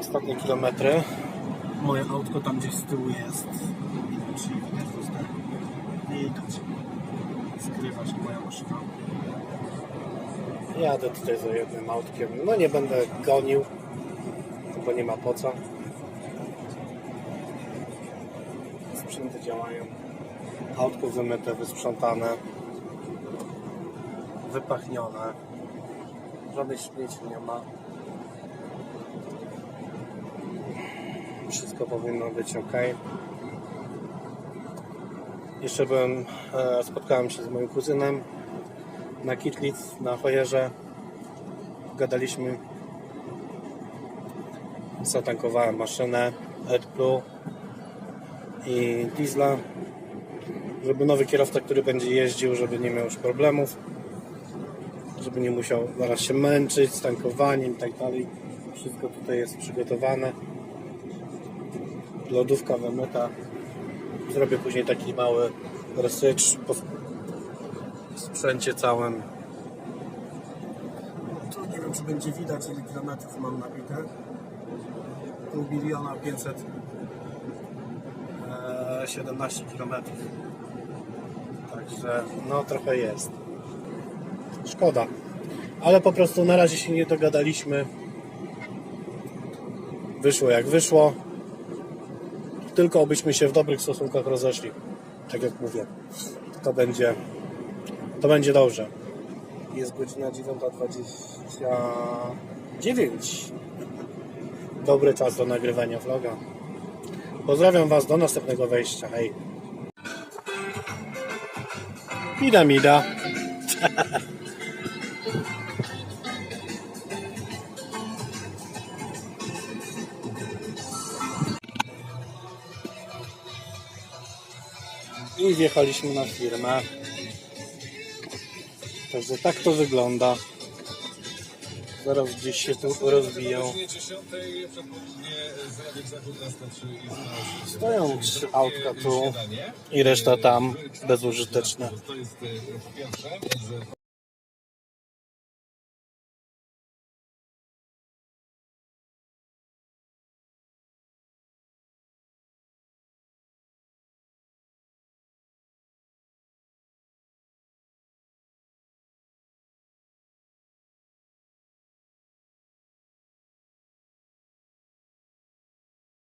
Ostatnie kilometry. Moje autko tam gdzieś z tyłu jest. Widać tutaj. Nie widać. Skrywa się moja maszyna. Jadę tutaj za jednym autkiem. No nie będę gonił, bo nie ma po co. Sprzęty działają. Autko wymyte, wysprzątane. Wypachnione. Żadnych śmieci nie ma. Wszystko powinno być ok. Jeszcze byłem, e, spotkałem się z moim kuzynem na Kitlic, na Hojerze. Gadaliśmy. Zatankowałem maszynę AdBlue i diesla, żeby nowy kierowca, który będzie jeździł, żeby nie miał już problemów, żeby nie musiał zaraz się męczyć z tankowaniem i tak dalej. Wszystko tutaj jest przygotowane. Lodówka wymyta. Zrobię później taki mały resycz po sprzęcie całym. Tu nie wiem, czy będzie widać, ile kilometrów mam nabite. Pół biliona 500 e, 17 km. Także no trochę jest. Szkoda. Ale po prostu na razie się nie dogadaliśmy. Wyszło jak wyszło. Tylko obyśmy się w dobrych stosunkach rozeszli. Tak jak mówię. To będzie to będzie dobrze. Jest godzina 9.29. Dobry czas do nagrywania vloga. Pozdrawiam Was do następnego wejścia. Hej. Mida, mida. I wjechaliśmy na firmę. Także tak to wygląda. Zaraz gdzieś się tu rozbiją. godzinie 10 przedpołudnie Zradek Zachód nastąpi i Stoją trzy autka tu i reszta tam bezużyteczne.